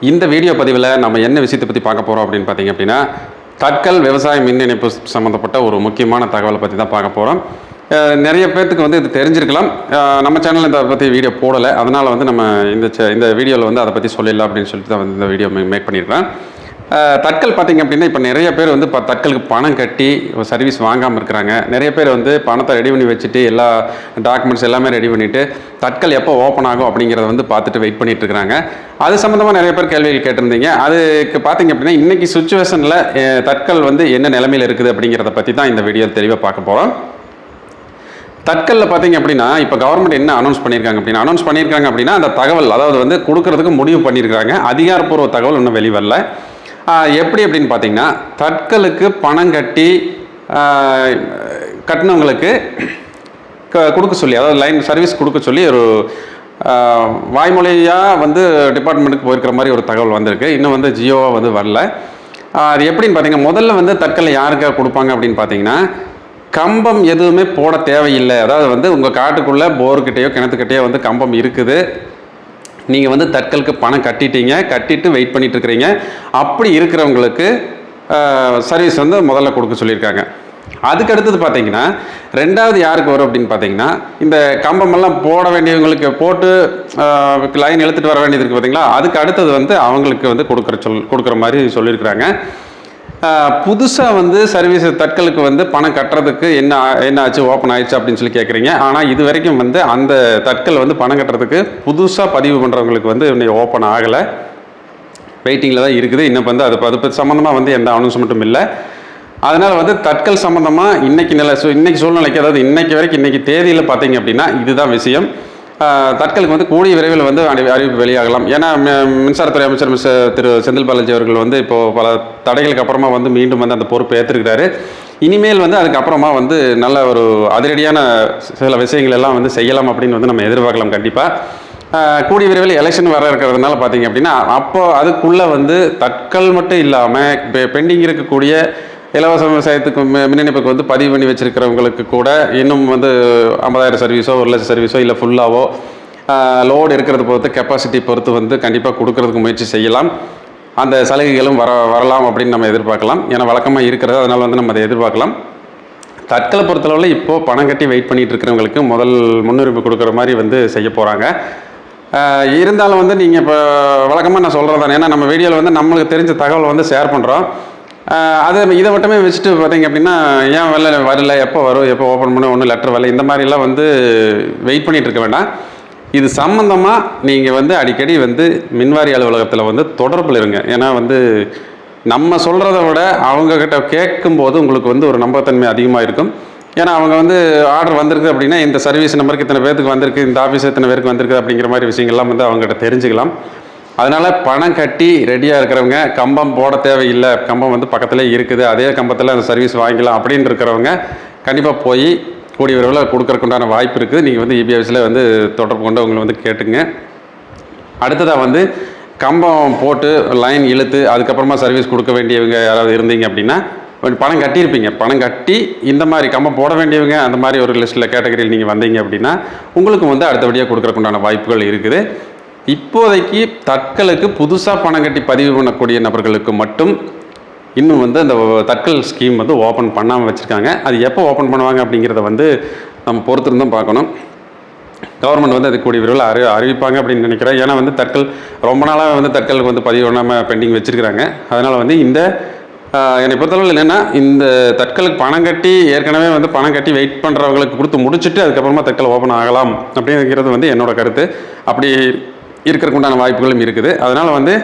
இந்த வீடியோ பதிவில் நம்ம என்ன விஷயத்தை பற்றி பார்க்க போகிறோம் அப்படின்னு பார்த்தீங்க அப்படின்னா தட்கல் விவசாய மின் இணைப்பு சம்மந்தப்பட்ட ஒரு முக்கியமான தகவலை பற்றி தான் பார்க்க போகிறோம் நிறைய பேர்த்துக்கு வந்து இது தெரிஞ்சிருக்கலாம். நம்ம சேனலில் இதை பற்றி வீடியோ போடலை. அதனால் வந்து நம்ம இந்த சே- இந்த வீடியோவில் வந்து அதை பற்றி சொல்லிடலாம் அப்படின்னு சொல்லிட்டு தான் வந்து இந்த வீடியோ மேக் பண்ணியிருக்கேன். தட்கல் பார்த்தீங்க அப்படின்னா இப்போ நிறைய பேர் வந்து இப்போ தட்கலுக்கு பணம் கட்டி சர்வீஸ் வாங்காமல் இருக்கிறாங்க. நிறைய பேர் வந்து பணத்தை ரெடி பண்ணி வச்சுட்டு எல்லா டாக்குமெண்ட்ஸ் எல்லாமே ரெடி பண்ணிவிட்டு தட்கல் எப்போ ஓப்பன் ஆகும் அப்படிங்கிறத வந்து பார்த்துட்டு வெயிட் பண்ணிட்டு இருக்கிறாங்க. அது சம்மந்தமாக நிறைய பேர் கேள்விகள் கேட்டிருந்தீங்க. அதுக்கு பார்த்தீங்க அப்படின்னா இன்றைக்கி சுச்சுவேஷனில் தட்கல் வந்து என்ன நிலமையில் இருக்குது அப்படிங்கிறத பற்றி தான் இந்த வீடியோ தெளிவாக பார்க்க போகிறோம் தட்கல்ல பார்த்தீங்க அப்படின்னா இப்போ கவர்மெண்ட் என்ன அனௌன்ஸ் பண்ணியிருக்காங்க அப்படின்னா அனௌன்ஸ் பண்ணியிருக்காங்க அப்படின்னா அந்த தகவல் அதாவது வந்து கொடுக்கறதுக்கு முடிவு பண்ணியிருக்காங்க. அதிகாரப்பூர்வ தகவல் இன்னும் வெளிவரல. எப்படி அப்படின்னு பார்த்தீங்கன்னா தட்கலுக்கு பணம் கட்டி கட்டினவங்களுக்கு க- கொடுக்க சொல்லி அதாவது லைன் சர்வீஸ் கொடுக்க சொல்லி ஒரு வாய்மொழியாக வந்து டிபார்ட்மெண்ட்டுக்கு போயிருக்கிற மாதிரி ஒரு தகவல் வந்திருக்கு. இன்னும் வந்து ஜியோவாக வந்து வரல. அது எப்படின்னு பார்த்தீங்கன்னா முதல்ல வந்து தட்கலை யாருக்கா கொடுப்பாங்க அப்படின்னு பார்த்தீங்கன்னா கம்பம் எதுவுமே போட தேவையில்லை. அதாவது வந்து உங்கள் காட்டுக்குள்ளே போர்கிட்டேயோ கிணத்துக்கிட்டேயோ வந்து கம்பம் இருக்குது. நீங்கள் வந்து தட்கலுக்கு பணம் கட்டிட்டீங்க கட்டிட்டு வெயிட் பண்ணிட்டு இருக்கிறீங்க. அப்படி இருக்கிறவங்களுக்கு சர்வீஸ் வந்து முதல்ல கொடுக்க சொல்லியிருக்காங்க. அதுக்கு அடுத்தது பார்த்தீங்கன்னா ரெண்டாவது யாருக்கு வரும் அப்படின்னு பார்த்தீங்கன்னா இந்த கம்பமெல்லாம் போட வேண்டியவங்களுக்கு போட்டு லைன் இழுத்துட்டு வர வேண்டியது இருக்குது பார்த்தீங்களா அதுக்கு அடுத்தது வந்து அவங்களுக்கு வந்து கொடுக்குற சொல் கொடுக்குற மாதிரி சொல்லியிருக்கிறாங்க. புதுசாக வந்து சர்வீஸ் தட்கலுக்கு வந்து பணம் கட்டுறதுக்கு என்ன என்ன ஆச்சு ஓப்பன் ஆயிடுச்சு அப்படின்னு சொல்லி கேட்குறீங்க ஆனால் இது வரைக்கும் வந்து அந்த தட்கல் வந்து பணம் கட்டுறதுக்கு புதுசாக பதிவு பண்ணுறவங்களுக்கு வந்து இன்னும் ஓப்பன் ஆகலை. வெயிட்டிங்கில் தான் இருக்குது. இன்னும் வந்து அது அது பற்றி சம்மந்தமாக வந்து எந்த அனௌன்ஸ்மெண்ட்டும் இல்லை. அதனால் வந்து தட்கல் சம்மந்தமாக இன்னைக்கு நிலை ஸோ இன்னைக்கு சூழ்நிலைக்கு அதாவது இன்றைக்கி வரைக்கும் இன்றைக்கி தேதியில் பார்த்தீங்க அப்படின்னா இதுதான் விஷயம். தற்களுக்கு வந்து கூடிய விரைவில் வந்து அறிவிப்பு வெளியாகலாம். ஏன்னா மின்சாரத்துறை அமைச்சர் மிஸ் திரு செந்தில் பாலாஜி அவர்கள் வந்து இப்போ பல தடைகளுக்கு அப்புறமா வந்து மீண்டும் வந்து அந்த பொறுப்பு ஏற்றிருக்கிறாரு இனிமேல் வந்து அதுக்கப்புறமா வந்து நல்ல ஒரு அதிரடியான சில விஷயங்கள் எல்லாம் வந்து செய்யலாம் அப்படின்னு வந்து நம்ம எதிர்பார்க்கலாம் கண்டிப்பாக கூடிய விரைவில் எலெக்ஷன் வர இருக்கிறதுனால பார்த்தீங்க அப்படின்னா அப்போ அதுக்குள்ளே வந்து தட்கல் மட்டும் இல்லாமல் பெண்டிங் இருக்கக்கூடிய இலவச விவசாயத்துக்கு மி- மின் இணைப்புக்கு வந்து பதிவு பண்ணி வச்சுருக்கிறவங்களுக்கு கூட இன்னும் வந்து ஐம்பதாயிரம் சர்வீஸோ ஒரு லட்சம் சர்வீஸோ இல்லை ஃபுல்லாவோ லோடு இருக்கிறத பொறுத்து கெப்பாசிட்டி பொறுத்து வந்து கண்டிப்பாக கொடுக்கறதுக்கு முயற்சி செய்யலாம். அந்த சலுகைகளும் வர வரலாம் அப்படின்னு நம்ம எதிர்பார்க்கலாம். ஏன்னா வழக்கமாக இருக்கிறது அதனால் வந்து நம்ம அதை எதிர்பார்க்கலாம். தட்கலை பொறுத்தளவில் இப்போது பணம் கட்டி வெயிட் பண்ணிகிட்டு இருக்கிறவங்களுக்கு முதல் முன்னுரிமை கொடுக்குற மாதிரி வந்து செய்ய போகிறாங்க இருந்தாலும் வந்து நீங்கள் இப்போ வழக்கமாக நான் சொல்கிறது தானே ஏன்னா நம்ம வீடியோவில் வந்து நம்மளுக்கு தெரிஞ்ச தகவல் வந்து ஷேர் பண்ணுறோம் அதை இதை மட்டுமே வச்சுட்டு பார்த்தீங்க அப்படின்னா ஏன் வரல வரல எப்போ வரும் எப்போ ஓப்பன் பண்ண ஒன்றும் லெட்டர் வரல இந்த மாதிரிலாம் வந்து வெயிட் பண்ணிகிட்டு இருக்க வேண்டாம். இது சம்மந்தமாக நீங்கள் வந்து அடிக்கடி வந்து மின்வாரி அலுவலகத்தில் வந்து தொடர்பில் இருங்க. ஏன்னா வந்து நம்ம சொல்கிறத விட அவங்கக்கிட்ட கேட்கும்போது உங்களுக்கு வந்து ஒரு நம்பகத்தன்மை அதிகமாக இருக்கும். ஏன்னா அவங்க வந்து ஆர்டர் வந்திருக்கு அப்படின்னா இந்த சர்வீஸ் நம்பருக்கு இத்தனை பேருக்கு வந்திருக்கு இந்த ஆஃபீஸ் இத்தனை பேருக்கு வந்திருக்கு அப்படிங்கிற மாதிரி விஷயங்கள்லாம் வந்து அவங்ககிட்ட தெரிஞ்சுக்கலாம். அதனால் பணம் கட்டி ரெடியாக இருக்கிறவங்க கம்பம் போட தேவையில்லை. கம்பம் வந்து பக்கத்துலேயே இருக்குது. அதே கம்பத்தில் அந்த சர்வீஸ் வாங்கிக்கலாம் அப்படின்னு இருக்கிறவங்க கண்டிப்பாக போய் கூடிய விரைவில் கொடுக்குறக்குண்டான வாய்ப்பு இருக்குது. நீங்கள் வந்து இபிஎஃப்ஸில் வந்து தொடர்பு கொண்டு உங்களை வந்து கேட்டுங்க அடுத்ததாக வந்து கம்பம் போட்டு லைன் இழுத்து அதுக்கப்புறமா சர்வீஸ் கொடுக்க வேண்டியவங்க யாராவது இருந்தீங்க அப்படின்னா கொஞ்சம் பணம் கட்டியிருப்பீங்க. பணம் கட்டி இந்த மாதிரி கம்பம் போட வேண்டியவங்க அந்த மாதிரி ஒரு லிஸ்ட்டில் கேட்டகரியில் நீங்கள் வந்தீங்க அப்படின்னா உங்களுக்கு வந்து அடுத்தபடியாக கொடுக்குறக்குண்டான வாய்ப்புகள் இருக்குது. இப்போதைக்கு தட்கலுக்கு புதுசாக பணம் கட்டி பதிவு பண்ணக்கூடிய நபர்களுக்கு மட்டும் இன்னும் வந்து அந்த தட்கல் ஸ்கீம் வந்து ஓப்பன் பண்ணாமல் வச்சுருக்காங்க. அது எப்போ ஓப்பன் பண்ணுவாங்க அப்படிங்கிறத வந்து நம்ம பொறுத்திருந்தும் பார்க்கணும். கவர்மெண்ட் வந்து அது கூடிய விரைவில் அறி அறிவிப்பாங்க அப்படின்னு நினைக்கிறேன். ஏன்னா வந்து தற்கல் ரொம்ப நாளாக வந்து தட்கலுக்கு வந்து பதிவு பண்ணாமல் பெண்டிங் வச்சுருக்கிறாங்க. அதனால் வந்து இந்த என்னை பொறுத்தளவில் என்னென்னா இந்த தற்களுக்கு பணம் கட்டி ஏற்கனவே வந்து பணம் கட்டி வெயிட் பண்ணுறவங்களுக்கு கொடுத்து முடிச்சுட்டு அதுக்கப்புறமா தட்கல் ஓப்பன் ஆகலாம் அப்படிங்கிறது வந்து என்னோட கருத்து. அப்படி இருக்கிறதுக்கு உண்டான வாய்ப்புகளும் இருக்குது. அதனால் வந்து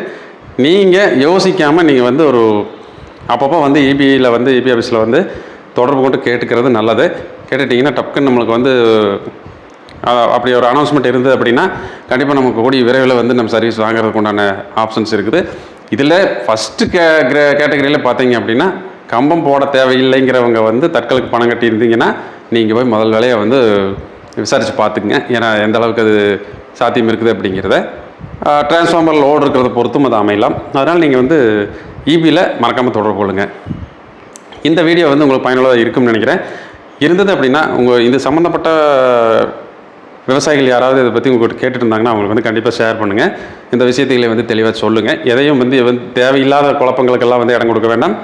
நீங்கள் யோசிக்காமல் நீங்கள் வந்து ஒரு அப்பப்போ வந்து இபியில் வந்து இபி ஆஃபீஸில் வந்து தொடர்பு கொண்டு கேட்டுக்கிறது நல்லது. கேட்டுட்டிங்கன்னா டக்குன்னு நம்மளுக்கு வந்து அப்படி ஒரு அனௌன்ஸ்மெண்ட் இருந்தது அப்படின்னா கண்டிப்பாக நமக்கு கூடிய விரைவில் வந்து நம்ம சர்வீஸ் வாங்குறதுக்கு உண்டான ஆப்ஷன்ஸ் இருக்குது. இதில் ஃபஸ்ட்டு கே கேட்டகரியில் பார்த்தீங்க அப்படின்னா கம்பம் போட தேவையில்லைங்கிறவங்க வந்து தற்களுக்கு பணம் கட்டி இருந்தீங்கன்னா நீங்கள் போய் முதல் வேலையை வந்து விசாரித்து பார்த்துக்குங்க. ஏன்னா எந்த அளவுக்கு அது சாத்தியம் இருக்குது அப்படிங்கிறத டிரான்ஸ்ஃபார்மர் லோடு இருக்கிறத பொறுத்தும் அது அமையலாம். அதனால் நீங்கள் வந்து இபியில் மறக்காமல் தொடர்பு கொள்ளுங்கள் இந்த வீடியோ வந்து உங்களுக்கு பயனுள்ளதாக இருக்கும்னு நினைக்கிறேன். இருந்தது அப்படின்னா உங்கள் இது சம்மந்தப்பட்ட விவசாயிகள் யாராவது இதை பற்றி உங்கள்கிட்ட கேட்டுட்டு இருந்தாங்கன்னா அவங்களுக்கு வந்து கண்டிப்பாக ஷேர் பண்ணுங்கள் இந்த விஷயத்தைகளை வந்து தெளிவாக சொல்லுங்கள் எதையும் வந்து வந்து தேவையில்லாத குழப்பங்களுக்கெல்லாம் வந்து இடம் கொடுக்க வேண்டாம்.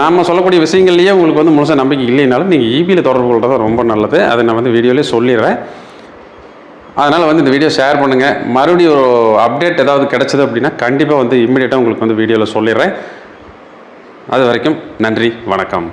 நாம் சொல்லக்கூடிய விஷயங்கள்லேயே உங்களுக்கு வந்து முழுசாக நம்பிக்கை இல்லைனாலும் நீங்கள் ஈபியில் தொடர்பு கொள்வது ரொம்ப நல்லது. அதை நான் வந்து வீடியோலேயே சொல்லிடுறேன். அதனால் வந்து இந்த வீடியோ ஷேர் பண்ணுங்கள் மறுபடியும் ஒரு அப்டேட் ஏதாவது கிடச்சிது அப்படின்னா கண்டிப்பாக வந்து இம்மிடியேட்டாக உங்களுக்கு வந்து வீடியோவில் சொல்லிடுறேன். அது வரைக்கும் நன்றி வணக்கம்.